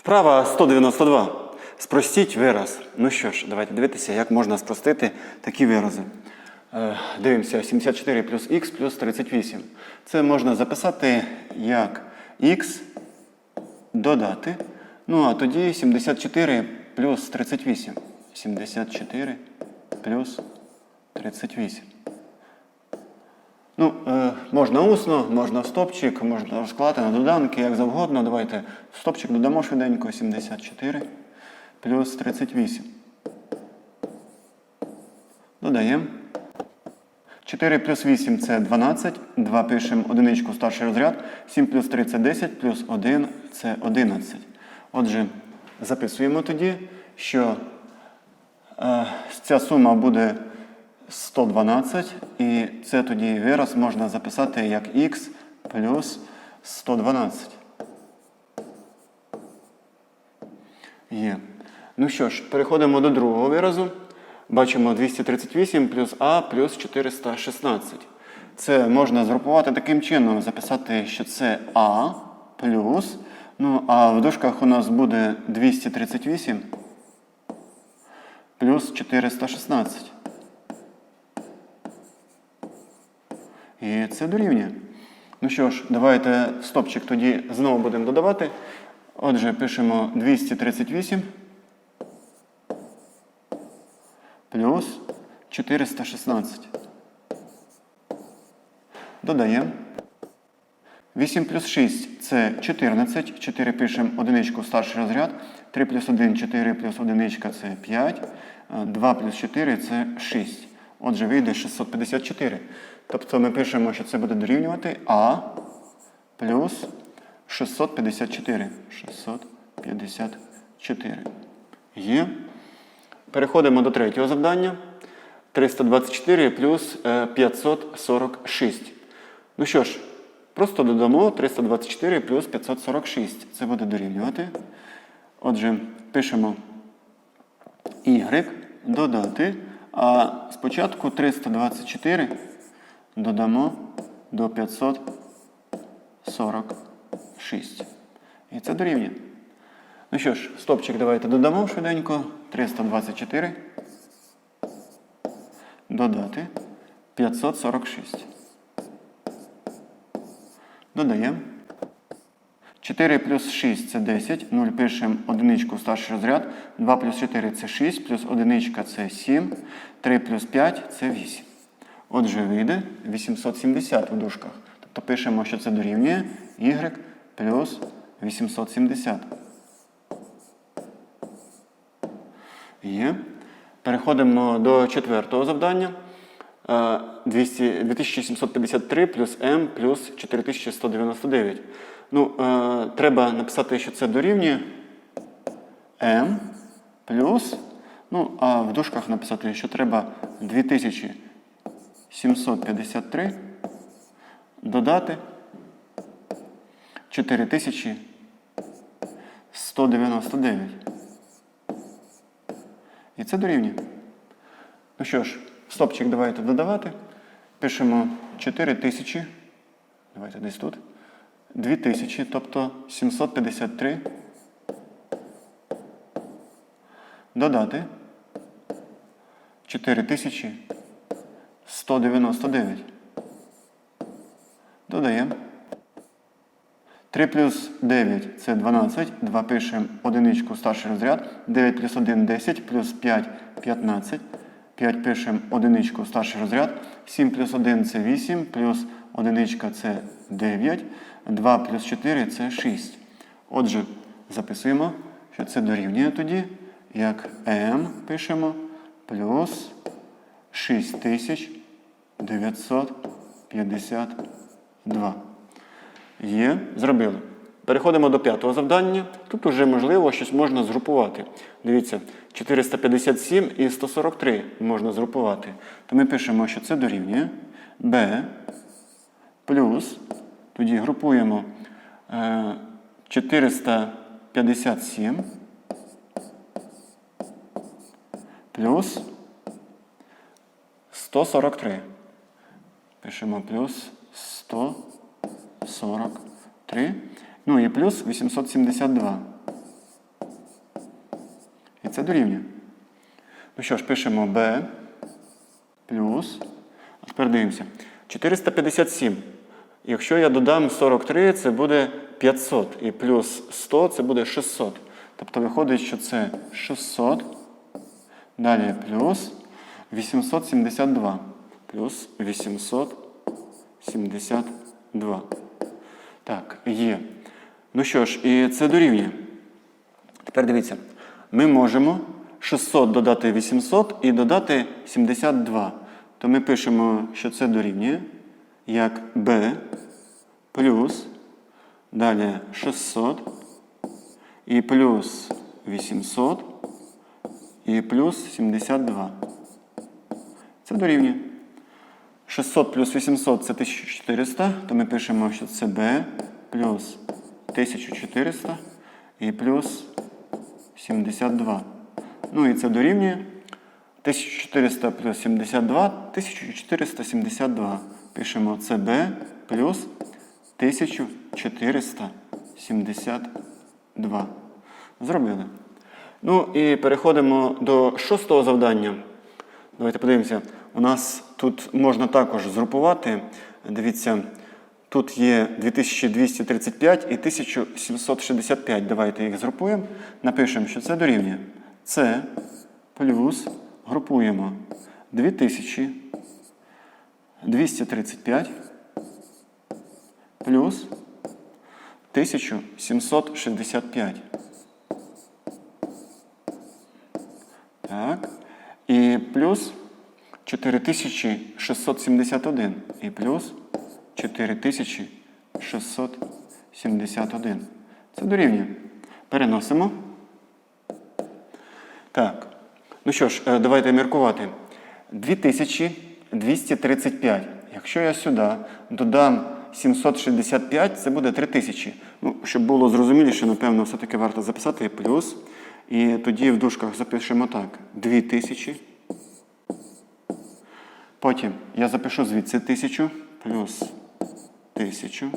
Вправа 192. Спростіть вираз. Ну що ж, давайте дивитися, як можна спростити такі вирази. Е, Дивимося, 74 плюс х плюс 38. Це можна записати як х додати. Ну, а тоді 74 плюс 38. 74 плюс 38. Ну, е, можна усно, можна в стопчик, можна розклати на доданки, як завгодно. Давайте в стопчик додамо швиденько 74 плюс 38. Додаємо. 4 плюс 8 це 12. 2 пишемо одиничку старший розряд. 7 плюс 3 це 10, плюс 1 це 11. Отже, записуємо тоді, що е, ця сума буде 112, і це тоді вираз можна записати як х плюс 112. Є. Ну що ж, переходимо до другого виразу. Бачимо 238 плюс А плюс 416. Це можна згрупувати таким чином, записати, що це А плюс. Ну, а в дужках у нас буде 238 плюс 416. І це дорівнює. Ну що ж, давайте стопчик тоді знову будемо додавати. Отже, пишемо 238 плюс 416. Додаємо. 8 плюс 6 це 14. 4 пишемо одиничку старший розряд. 3 плюс 1, 4 плюс одиничка це 5. 2 плюс 4 це 6. Отже, вийде 654. Тобто ми пишемо, що це буде дорівнювати А плюс 654. 654. Є. Переходимо до третього завдання. 324 плюс е, 546. Ну що ж, просто додамо 324 плюс 546. Це буде дорівнювати. Отже, пишемо y додати. А спочатку 324 додамо до 546. І це дорівнює. Ну що ж, стопчик давайте додамо швиденько. 324. Додати 546. Додаємо. 4 плюс 6 це 10. 0 пишемо одиничку в старший розряд. 2 плюс 4 це 6, плюс одиничка це 7. 3 плюс 5 це 8. Отже, вийде 870 в дужках. Тобто пишемо, що це дорівнює y плюс 870. Є. Переходимо до четвертого завдання. Е, 200 2753 плюс m плюс 4199. Ну, е, треба написати, що це дорівнює m плюс. Ну, а в дужках написати, що треба 2753 додати 4199. І це дорівнює. Ну що ж, стопчик давайте додавати. Пишемо 4000. Давайте десь тут. 2000, тобто 753. Додати 4199. Додаємо. 3 плюс 9 це 12. 2 пишемо одиничку старший розряд. 9 плюс 1 10, плюс 5 15. 5 пишемо одиничку старший розряд. 7 плюс 1 це 8, плюс одиничка це 9. 2 плюс 4 це 6. Отже, записуємо, що це дорівнює тоді, як m пишемо плюс 6952. Є, зробили. Переходимо до п'ятого завдання. Тут вже можливо щось можна згрупувати. Дивіться, 457 і 143 можна згрупувати. То ми пишемо, що це дорівнює b плюс. Тоді групуємо е, 457 плюс 143. Пишемо плюс 143. Ну і плюс 872. І це дорівнює. Ну що ж, пишемо b плюс. А тепер дивимося. 457. Якщо я додам 43, це буде 500. І плюс 100 це буде 600. Тобто виходить, що це 600. Далі плюс 872. Плюс 872. Так, є. Ну що ж, і це дорівнює. Тепер дивіться, ми можемо 600 додати 800 і додати 72. То ми пишемо, що це дорівнює як b плюс, далі 600 і плюс 800 і плюс 72. Це дорівнює. 600 плюс 800 це 1400, то ми пишемо, що це b плюс 1400 і плюс 72. Ну і це дорівнює 1400 плюс 72, 1472. Пишемо CB плюс 1472. Зробили. Ну і переходимо до шостого завдання. Давайте подивимося. У нас тут можна також згрупувати. Дивіться, тут є 2235 і 1765. Давайте їх згрупуємо. Напишемо, що це дорівнює. Це плюс групуємо 2235 плюс 1765. Так. І плюс 4671. І плюс 4671. Це дорівнює. Переносимо. Так. Ну що ж, е, давайте міркувати. 2235. Якщо я сюди додам 765, це буде 3000. Ну, щоб було зрозуміліше, напевно, все-таки варто записати плюс. І тоді в дужках запишемо так: 2000. Потім я запишу звідси 1000 плюс 1000.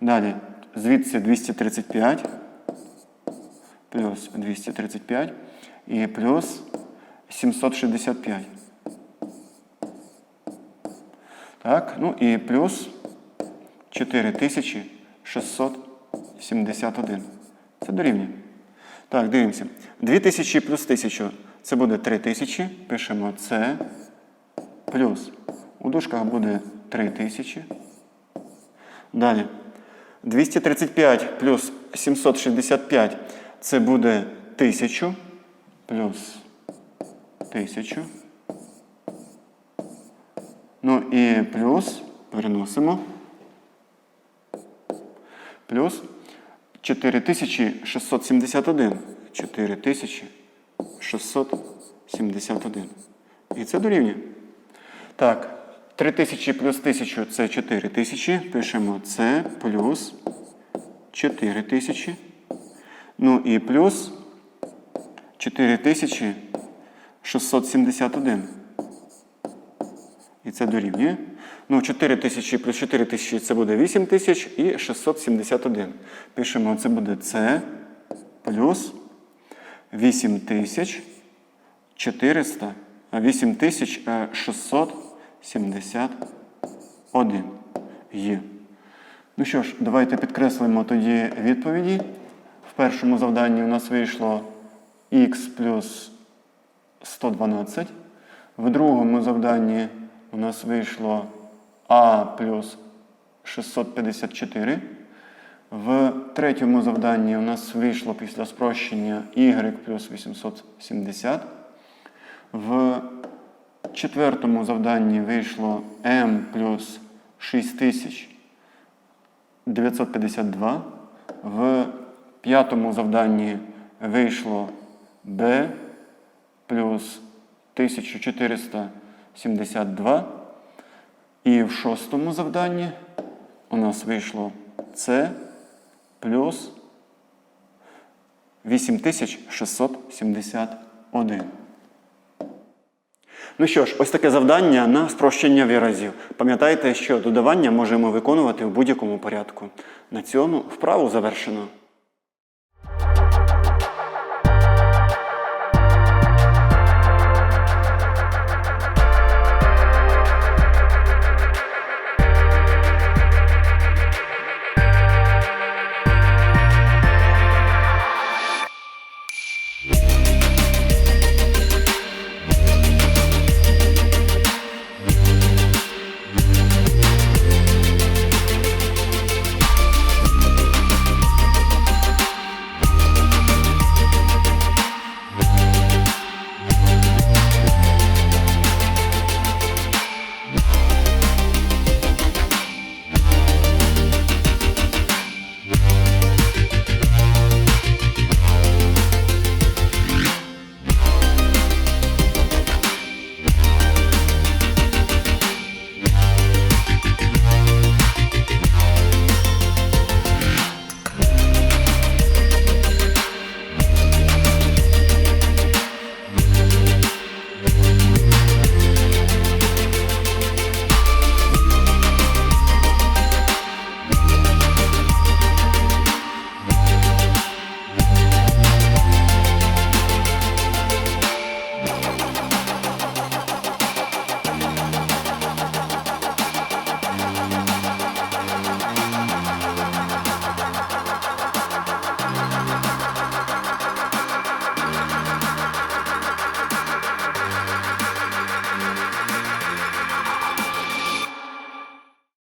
Далі звідси 235 плюс 235 і плюс 765. Так, ну і плюс 4671. Це дорівнює. Так, дивимося. 2000 плюс 1000 це буде 3000. Пишемо С плюс. У дужках буде 3000. Далі. 235 плюс 765 це буде 1000 плюс 1000. Ну і плюс переносимо. Плюс 4671. 4671. І це дорівнює. Так, 3 тисячі плюс тисячу це 4 тисячі. Пишемо це плюс 4 тисячі. Ну і плюс 4671. І це дорівнює. Ну, 4 тисячі плюс 4 тисячі це буде 8 тисяч і 671. Пишемо, це буде С плюс 8 тисяч 8400, 8600. 71 є. Ну що ж, давайте підкреслимо тоді відповіді. В першому завданні у нас вийшло X плюс 112. В другому завданні у нас вийшло А плюс 654. В третьому завданні у нас вийшло після спрощення y плюс 870. В четвертому завданні вийшло m плюс 6952. В п'ятому завданні вийшло b плюс 1472. І в шостому завданні у нас вийшло С плюс 8671. Ну що ж, ось таке завдання на спрощення виразів. Пам'ятайте, що додавання можемо виконувати в будь-якому порядку. На цьому вправу завершено.